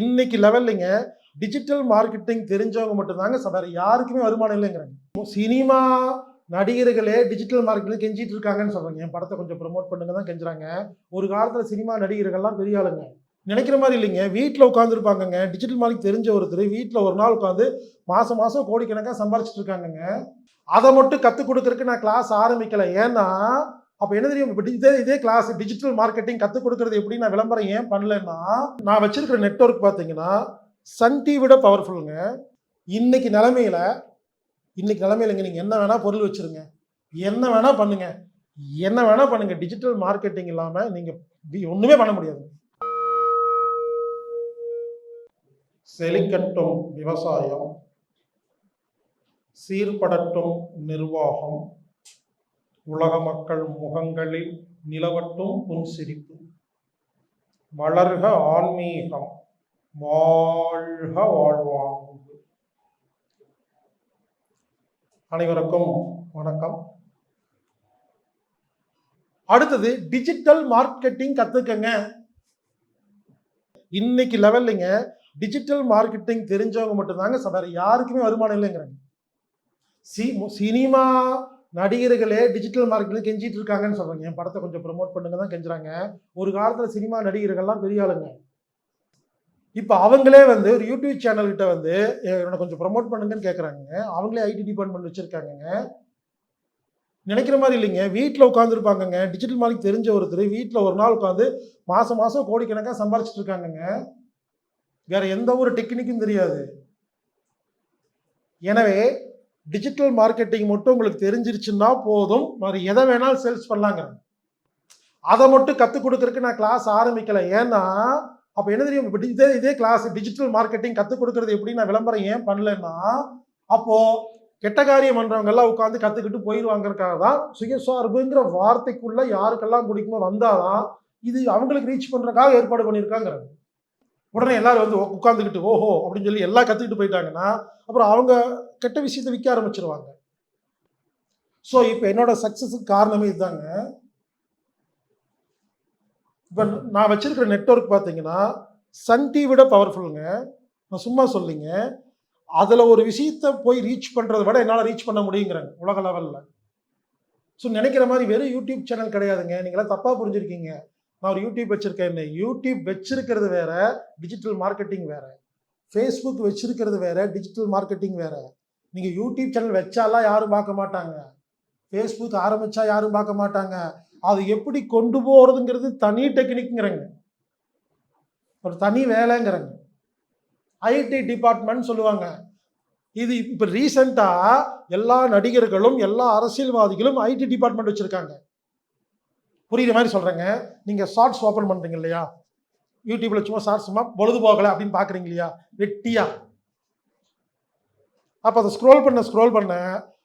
இன்னைக்கு லெவல்லைங்க digital marketing தெரிஞ்சவங்க மட்டும்தாங்க வேற யாருக்குமே வருமானம் இல்லைங்கிறாங்க. சினிமா நடிகர்களே டிஜிட்டல் மார்க்கெட்டிங் கெஞ்சிட்டு இருக்காங்கன்னு சொல்றாங்க. என் படத்தை கொஞ்சம் ப்ரொமோட் பண்ணுங்க தான் கெஞ்சுறாங்க. ஒரு காலத்துல சினிமா நடிகர்கள்லாம் பெரிய ஆளுங்க. நினைக்கிற மாதிரி இல்லைங்க. வீட்டில் உட்காந்துருப்பாங்கங்க டிஜிட்டல் மார்க்கெட் தெரிஞ்ச ஒருத்தர் வீட்டில் ஒரு நாள் உட்காந்து மாதம் மாதம் கோடிக்கணக்காக சம்பாரிச்சிட்டு இருக்காங்கங்க. அதை மட்டும் கற்றுக் கொடுக்கறதுக்கு நான் கிளாஸ் ஆரம்பிக்கலை. ஏன்னா அப்போ என்ன தெரியும்? இப்போ இதே இதே கிளாஸ் டிஜிட்டல் மார்க்கெட்டிங் கற்றுக் கொடுக்கறது எப்படி நான் விளம்பரம் ஏன் பண்ணலன்னா நான் வச்சிருக்கிற நெட்வொர்க் பார்த்தீங்கன்னா சன் டிவியோட பவர்ஃபுல்லுங்க இன்னைக்கு நிலமையில இன்னைக்கு நிலமையிலங்க நீங்கள் என்ன வேணால் பொருள் வச்சிருங்க. என்ன வேணால் பண்ணுங்க. என்ன வேணால் பண்ணுங்க. டிஜிட்டல் மார்க்கெட்டிங் இல்லாமல் நீங்கள் ஒன்றுமே பண்ண முடியாது. செழிக்கட்டும் விவசாயம் சீர்படட்டும் நிர்வாகம். உலக மக்கள் முகங்களில் நிலவட்டும் புன்சிரிப்பு வளர்க ஆன்மீகம் வாழ்க வாழ்வாங்கு. அனைவருக்கும் வணக்கம். அடுத்தது டிஜிட்டல் மார்க்கெட்டிங் கத்துக்கங்க. இன்னைக்கு லெவல்லைங்க டிஜிட்டல் மார்க்கெட்டிங் தெரிஞ்சவங்க மட்டும்தாங்க ச- வேற யாருக்குமே வருமானம் இல்லைங்கிறாங்க. சி சினிமா நடிகர்களே டிஜிட்டல் மார்க்கெட்டில் கெஞ்சிட்டு இருக்காங்கன்னு சொல்றாங்க. என் படத்தை கொஞ்சம் ப்ரொமோட் பண்ணுங்க தான் கெஞ்சுறாங்க. ஒரு காலத்தில் சினிமா நடிகர்கள்லாம் பெரிய ஆளுங்க. இப்போ அவங்களே வந்து ஒரு யூடியூப் சேனல்கிட்ட வந்து என்னோட கொஞ்சம் ப்ரொமோட் பண்ணுங்கன்னு கேட்குறாங்க அவங்களே ஐடி டிபார்ட்மெண்ட் வச்சுருக்காங்க நினைக்கிற மாதிரி இல்லைங்க. வீட்டில் உட்காந்துருப்பாங்கங்க டிஜிட்டல் மார்க்கெட் தெரிஞ்ச ஒருத்தர் வீட்டில் ஒரு நாள் உட்காந்து மாதம் மாதம் கோடிக்கணக்காக சம்பாரிச்சிட்டு இருக்காங்கங்க. வேற எந்த ஒரு டெக்னிக்கும் தெரியாது. எனவே டிஜிட்டல் மார்க்கெட்டிங் மட்டும் உங்களுக்கு தெரிஞ்சிருச்சுன்னா போதும். வேறு எதை வேணாலும் சேல்ஸ் பண்ணலாங்க அதை மட்டும் கற்றுக் கொடுக்கறதுக்கு நான் கிளாஸ் ஆரம்பிக்கலை. ஏன்னா அப்போ என்ன தெரியும்? இப்போ இதே இதே கிளாஸ் டிஜிட்டல் மார்க்கெட்டிங் கற்றுக் கொடுக்கறது எப்படி நான் விளம்பரம் ஏன் பண்ணலன்னா அப்போது கெட்ட காரியம் பண்ணுறவங்கெல்லாம் உட்காந்து கற்றுக்கிட்டு போயிடுவாங்கிறதுக்காக தான் சுயசார்புங்கிற வார்த்தைக்குள்ளே யாருக்கெல்லாம் பிடிக்குமோ வந்தாதான் இது அவங்களுக்கு ரீச் பண்ணுறக்காக ஏற்பாடு பண்ணியிருக்காங்கிறாங்க. உடனே எல்லாரும் வந்து உட்காந்துக்கிட்டு ஓஹோ அப்படின்னு சொல்லி எல்லாம் கற்றுக்கிட்டு போயிட்டாங்கன்னா அப்புறம் அவங்க கெட்ட விஷயத்தை விற்க ஆரம்பிச்சிருவாங்க. ஸோ இப்போ என்னோட சக்ஸஸுக்கு காரணமே இதுதாங்க இப்போ நான் வச்சிருக்கிற நெட்ஒர்க் பார்த்தீங்கன்னா சன் டிவியோட பவர்ஃபுல்லுங்க நான் சும்மா சொல்லிங்க. அதில் ஒரு விஷயத்தை போய் ரீச் பண்ணுறதை விட என்னால் ரீச் பண்ண முடியுங்கிறாங்க உலக லெவலில் ஸோ நினைக்கிற மாதிரி வெறும் யூடியூப் சேனல் கிடையாதுங்க. நீங்களாம் தப்பாக புரிஞ்சிருக்கீங்க. நான் ஒரு யூடியூப் வச்சுருக்கேன். யூடியூப் வச்சிருக்கிறது வேற டிஜிட்டல் மார்க்கெட்டிங் வேற. ஃபேஸ்புக் வச்சிருக்கிறது வேற டிஜிட்டல் மார்க்கெட்டிங் வேற. நீங்கள் யூடியூப் சேனல் வச்சாலாம் யாரும் பார்க்க மாட்டாங்க. ஃபேஸ்புக் ஆரம்பித்தா யாரும் பார்க்க மாட்டாங்க. அது எப்படி கொண்டு போகிறதுங்கிறது தனி டெக்னிக்ங்கிறங்க ஒரு தனி வேலைங்கிறாங்க. ஐடி டிபார்ட்மெண்ட் சொல்லுவாங்க. இது இப்போ ரீசெண்டாக எல்லா நடிகர்களும் எல்லா அரசியல்வாதிகளும் ஐடி டிபார்ட்மெண்ட் வச்சுருக்காங்க. புரியுற மாதிரி சொல்கிறேங்க நீங்கள் ஷார்ட்ஸ் ஓப்பன் பண்ணுறீங்க இல்லையா? யூடியூப்பில் சும்மா ஷார்ட்ஸ் சும்மா பொழுது போகலை அப்படின்னு பார்க்குறீங்க இல்லையா? வெட்டியா. அப்போ அதை ஸ்க்ரோல் பண்ண ஸ்க்ரோல் பண்ண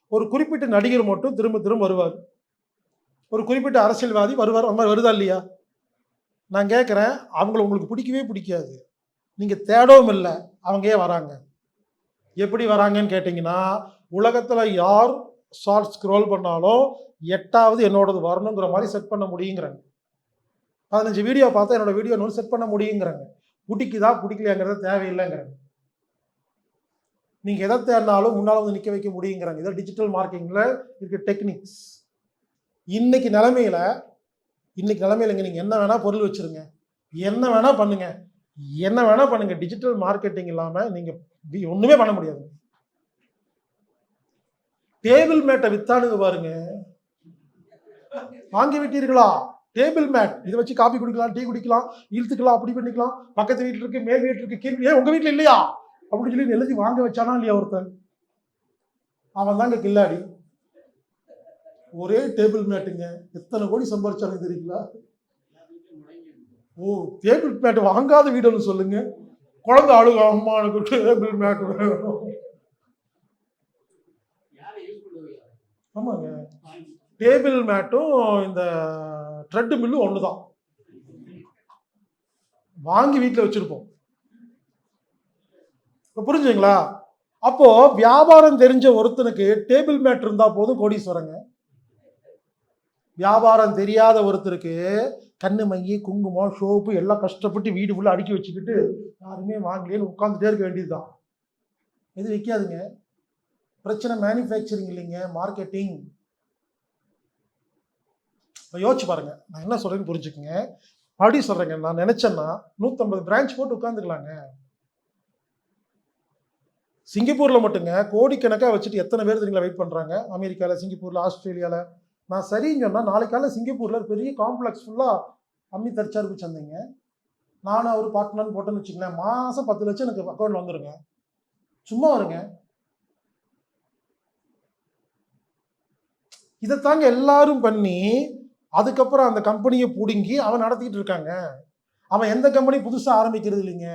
ஒரு குறிப்பிட்ட நடிகர் மட்டும் திரும்ப திரும்ப வருவார். ஒரு குறிப்பிட்ட அரசியல்வாதி வருவார். அந்த மாதிரி வருதா இல்லையா? நான் கேட்குறேன் அவங்கள உங்களுக்கு பிடிக்கவே பிடிக்காது. நீங்கள் தேடவும் இல்லை. அவங்க ஏன் வராங்க. எப்படி வராங்கன்னு கேட்டிங்கன்னா உலகத்தில் யார் ஷார்ட் ஸ்க்ரோல் பண்ணாலும் எட்டாவது என்னோடது வரணுங்கிற மாதிரி செட் பண்ண முடியுங்கிறாங்க. பதினஞ்சு வீடியோ பார்த்தா என்னோட வீடியோ நூறு செட் பண்ண முடியுங்கிறாங்க. பிடிக்குதா பிடிக்கலையாங்கிறத தேவையில்லைங்கிறாங்க. நீங்கள் எதை தேடினாலும் முன்னால் வந்து நிற்க வைக்க முடியுங்கிறாங்க. இதை டிஜிட்டல் மார்க்கெட்டிங்கில் இருக்க டெக்னிக்ஸ் இன்னைக்கு நிலமையில இன்னைக்கு நிலமையிலங்க நீங்கள் என்ன வேணால் பொருள் வச்சுருங்க. என்ன வேணால் பண்ணுங்க. என்ன வேணால் பண்ணுங்க. டிஜிட்டல் மார்க்கெட்டிங் இல்லாமல் நீங்கள் ஒன்றுமே பண்ண முடியாது டேபிள் மேட்டை வித்தானுங்க பாருங்க. வாங்கி விட்டீர்களா? Table mat. இதை வச்சு காபி குடிக்கலாம் டீ குடிக்கலாம் இழுத்துக்கலாம் அப்படி பண்ணிக்கலாம். பக்கத்து வீட்டில் இருக்கு மேல் வீட்டில் இருக்கு கீழ் ஏன் உங்க வீட்டில் இல்லையா? அப்படின்னு சொல்லி எழுதி வாங்க வச்சானா இல்லையா ஒருத்தன்? அவன் தாங்க கில்லாடி. ஒரே டேபிள் மேட்டுங்க. எத்தனை கோடி சம்பாதிச்சாலும் தெரியுங்களா? ஓ டேபிள் மேட் வாங்காத வீடுன்னு சொல்லுங்க. குழந்தை அழுக அம்மா எனக்கு டேபிள் மேட் வேணும். ஆமாங்க. டேபிள் மேட்டும் இந்த ட்ரெட்டு மில்லும் ஒன்று தான் வாங்கி வீட்டில் வச்சுருப்போம். இப்போ புரிஞ்சுங்களா அப்போ வியாபாரம் தெரிஞ்ச ஒருத்தனுக்கு டேபிள் மேட் இருந்தால் போதும் கோடீஸ்வரங்க. வியாபாரம் தெரியாத ஒருத்தருக்கு கண்ணு மங்கி குங்குமம் சோப்பு எல்லாம் கஷ்டப்பட்டு வீடு ஃபுல்லாக அடுக்கி வச்சுக்கிட்டு யாருமே வாங்கலேன்னு உட்காந்துட்டே இருக்க வேண்டியதுதான். எது விற்காதுங்க பிரச்சனை மேனுஃபேக்சரிங் இல்லைங்க மார்க்கெட்டிங் இப்போ யோசிச்சு பாருங்க. நான் என்ன சொல்றேன்னு புரிஞ்சுக்கங்க. அப்படி சொல்றேங்க. நான் நினைச்சேன்னா நூற்றம்பது பிரான்ச் போட்டு உட்காந்துக்கலாங்க சிங்கப்பூர்ல மட்டுங்க. கோடிக்கணக்காக வச்சுட்டு எத்தனை பேர் தெரியுங்களா வெயிட் பண்றாங்க? அமெரிக்கால சிங்கப்பூர்ல ஆஸ்திரேலியால. நான் சரின்னு சொன்னா நாளைக்கு காலைல சிங்கப்பூர்ல பெரிய காம்ப்ளெக்ஸ் ஃபுல்லா அம்மி தற்சார்பு சந்தைங்க. நானும் அவர் பார்ட்னர்னு போட்டேன்னு வச்சுங்களேன் மாசம் பத்து லட்சம் எனக்கு அக்கௌண்ட்ல வந்துருங்க. சும்மா வருங்க. இதை தாங்க எல்லாரும் பண்ணி அதுக்கப்புறம் அந்த கம்பெனியை பிடுங்கி அவன் நடத்திக்கிட்டு இருக்காங்க. அவன் எந்த கம்பெனி புதுசாக ஆரம்பிக்கிறது இல்லைங்க.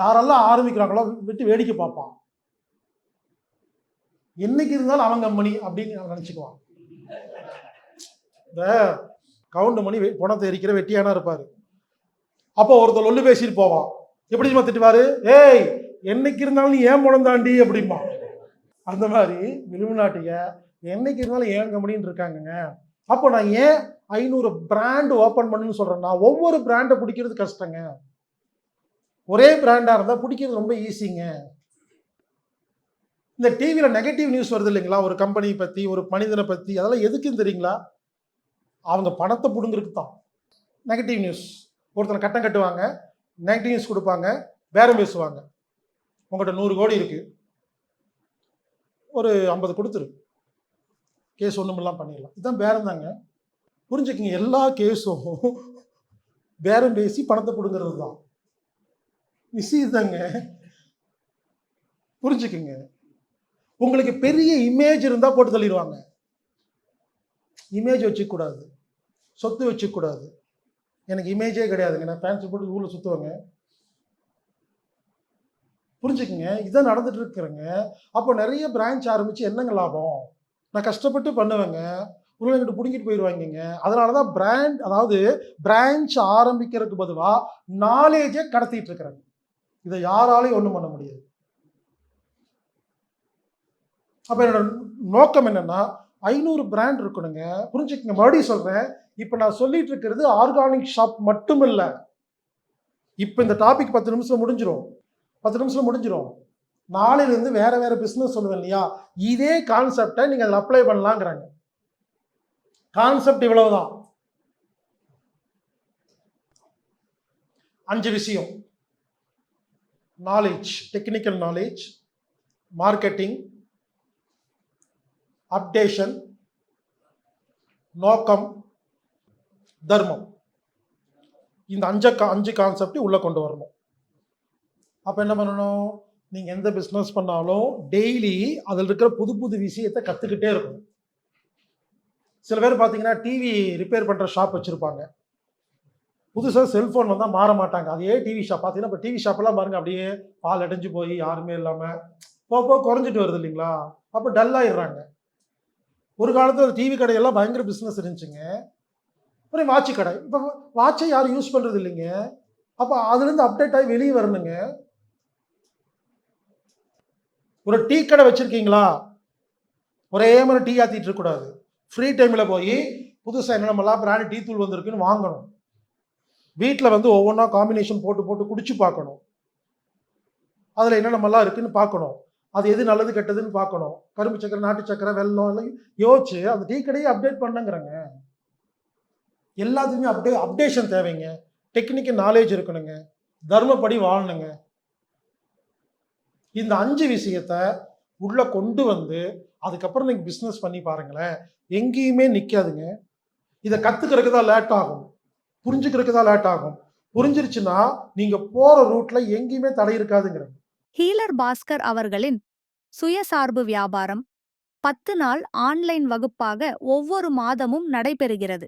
யாரெல்லாம் ஆரம்பிக்கிறாங்களோ விட்டு வேடிக்கை பார்ப்பான். என்னைக்கு இருந்தாலும் அவன் கம்பெனி அப்படின்னு அவன் நினச்சிக்குவான். இந்த கவுண்ட் மணி பணத்தை எரிக்கிற வெட்டியானா இருப்பார். அப்போ ஒருத்தர் ஒல்லு பேசிட்டு போவான். எப்படி சும்மா திட்டுவாரு? ஏய் என்னைக்கு இருந்தாலும் நீ ஏன் பணம் தாண்டி அப்படிம்பான். அந்த மாதிரி விலுமினாட்டிய என்னைக்கு இருந்தாலும் ஏன் கம்பெனின்னு இருக்காங்கங்க. அப்போ நான் ஏன் ஐநூறு பிராண்ட் ஓப்பன் பண்ணுன்னு சொல்கிறேன்னா ஒவ்வொரு பிராண்டை பிடிக்கிறது கஷ்டங்க. ஒரே பிராண்டாக இருந்தால் பிடிக்கிறது ரொம்ப ஈஸிங்க இந்த டிவியில் நெகட்டிவ் நியூஸ் வருது இல்லைங்களா? ஒரு கம்பெனி பற்றி ஒரு மனிதனை பற்றி அதெல்லாம் எதுக்குன்னு தெரியுங்களா? அவங்க பணத்தை பிடுங்கிறதுக்கு தான். நெகட்டிவ் நியூஸ் ஒருத்தனை கட்டம் கட்டுவாங்க நெகட்டிவ் நியூஸ் கொடுப்பாங்க பேரம் பேசுவாங்க. உங்கள்கிட்ட நூறு கோடி இருக்குது ஒரு ஐம்பது கொடுத்துருக்கு கேஸ் ஒன்றுமெல்லாம் பண்ணிடலாம். இதுதான் பேரம் தாங்க. புரிஞ்சுக்கங்க எல்லா கேஸும் பேரம் பேசி பணத்தை கொடுங்கிறது தான். விஷயம் தாங்க புரிஞ்சுக்குங்க. உங்களுக்கு பெரிய இமேஜ் இருந்தால் போட்டு தள்ளிடுவாங்க. இமேஜ் வச்சுக்கூடாது. சொத்து வச்சுக்கூடாது. எனக்கு இமேஜே கிடையாதுங்க. நான் ஃபேன்சி போட்டு ஊரில் சுற்றுவாங்க புரிஞ்சுக்குங்க. இதான் நடந்துட்டு இருக்கிறேங்க. அப்போ நிறைய பிரான்ச் ஆரம்பிச்சு என்னங்க லாபம்? நான் கஷ்டப்பட்டு பண்ணுவேங்க. உள்ள எங்கிட்ட பிடுங்கிட்டு போயிடுவாங்க அதனால தான் பிராண்ட் அதாவது பிரான்ச் ஆரம்பிக்கிறதுக்கு பதிலாக நாலேஜை கடத்திட்டு இருக்கிறாங்க. இதை யாராலையும் ஒன்றும் பண்ண முடியாது. அப்போ என்னோட நோக்கம் என்னன்னா ஐநூறு பிராண்ட் இருக்கணுங்க. புரிஞ்சுக்கங்க. மறுபடியும் சொல்றேன். இப்போ நான் சொல்லிட்டு இருக்கிறது ஆர்கானிக் ஷாப் மட்டும் இல்லை இப்போ இந்த டாபிக் பத்து நிமிஷம் முடிஞ்சிடும் பத்து நிமிஷம் முடிஞ்சிடும் நாளிலிருந்து வேற வேற பிஸ்னஸ் சொல்லுவேன் இல்லையா? இதே கான்செப்டை நீங்கள் அதில் அப்ளை பண்ணலாங்கிறாங்க. கான்செப்ட் இவ்வளவுதான். அஞ்சு விஷயம். Knowledge technical knowledge marketing updation நோக்கம் தர்மம். இந்த அஞ்சு அஞ்சு கான்செப்ட் உள்ளே கொண்டு வரணும். அப்போ என்ன பண்ணணும்? நீங்கள் எந்த பிஸ்னஸ் பண்ணாலும் டெய்லி அதில் இருக்கிற புது புது விஷயத்தை கற்றுக்கிட்டே இருக்கும் சில பேர் பார்த்தீங்கன்னா டிவி ரிப்பேர் பண்ணுற ஷாப் வச்சுருப்பாங்க. புதுசாக செல்ஃபோன் வந்தால் மாற மாட்டாங்க. அதே டிவி ஷாப் பார்த்தீங்கன்னா இப்போ டிவி ஷாப்பெல்லாம் பாருங்கள் அப்படியே பால் அடைஞ்சு போய் யாருமே இல்லாமல் போக போக குறைஞ்சிட்டு வருது இல்லைங்களா? அப்போ டல்லாயிடுறாங்க ஒரு காலத்தில் டிவி கடையெல்லாம் பயங்கர பிஸ்னஸ் இருந்துச்சுங்க. அப்புறம் வாட்ச் கடை. இப்போ வாட்சை யாரும் யூஸ் பண்ணுறது இல்லைங்க. அப்போ அதுலேருந்து அப்டேட் ஆகி வெளியே வரணுங்க. ஒரு டீ கடை வச்சுருக்கீங்களா? ஒரே மாதிரி டீ ஆற்றிட்டு இருக்கக்கூடாது. ஃப்ரீ டைமில் போய் புதுசாக என்னென்னமெல்லாம் பிராண்ட் டீ தூள் வந்திருக்குன்னு வாங்கணும். வீட்டில் வந்து ஒவ்வொன்றா காம்பினேஷன் போட்டு போட்டு குடிச்சு பார்க்கணும். அதில் என்னென்னமெல்லாம் இருக்குன்னு பார்க்கணும். அது எது நல்லது கெட்டதுன்னு பார்க்கணும். கரும்பு சக்கரை நாட்டு சக்கரை வெள்ளம் எல்லாம் யோசிச்சு அந்த டீ கடையை அப்டேட் பண்ணுங்கிறங்க. எல்லாத்துக்குமே அப்டே அப்டேஷன் தேவைங்க. டெக்னிக்கல் நாலேஜ் இருக்கணுங்க. தர்மப்படி வாழணுங்க. இந்த அஞ்சு விஷயத்த உள்ளே கொண்டு வந்து அதுக்கப்புறம் நீங்கள் பிஸ்னஸ் பண்ணி பாருங்களேன். எங்கேயுமே நிற்காதுங்க இதை கற்றுக்கிறதுக்கு தான் லேட் ஆகும். புரிஞ்சுக்கிறதுக்கு தான் லேட் ஆகும். புரிஞ்சிருச்சுன்னா நீங்கள் போகிற ரூட்டில் எங்கேயுமே தடை இருக்காதுங்கிறது ஹீலர் பாஸ்கர் அவர்களின் சுயசார்பு வியாபாரம் பத்து நாள் ஆன்லைன் வகுப்பாக ஒவ்வொரு மாதமும் நடைபெறுகிறது.